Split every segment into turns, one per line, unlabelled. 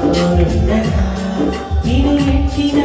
너를 내가 기다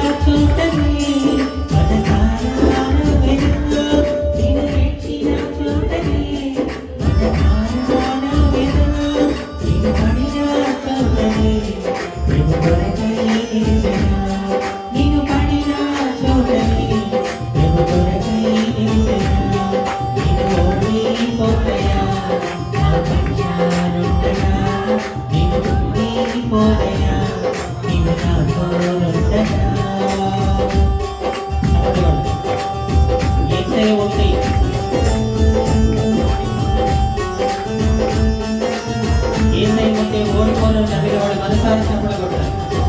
ಓಡಿಕೊಂಡು ನಮಗೆ ಅವಳ ಮನಸ್ಸಾಕ್ಷಿ ಕೊಡಬೇಕು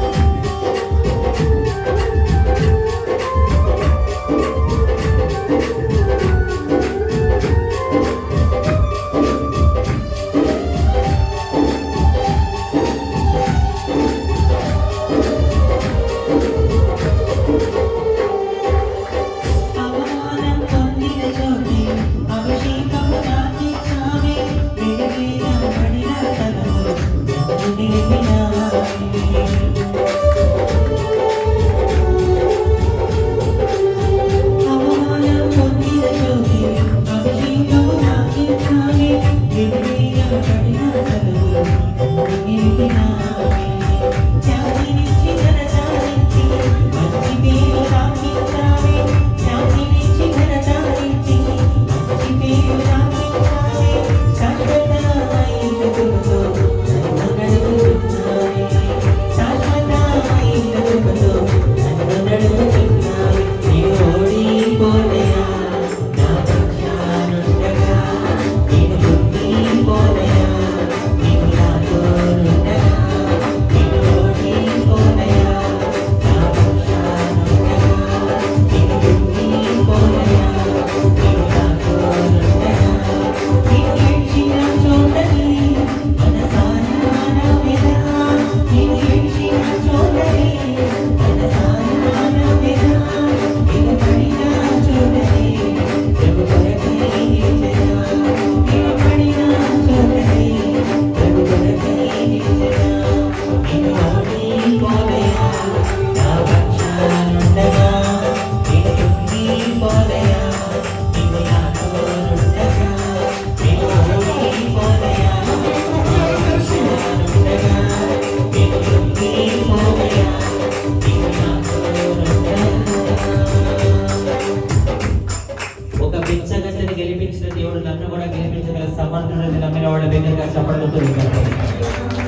Thank you. దేవుడు నన్ను కూడా గెలిపించగల సమర్థుడు నమ్మిన వాళ్ళ దగ్గరగా చెప్పడంతో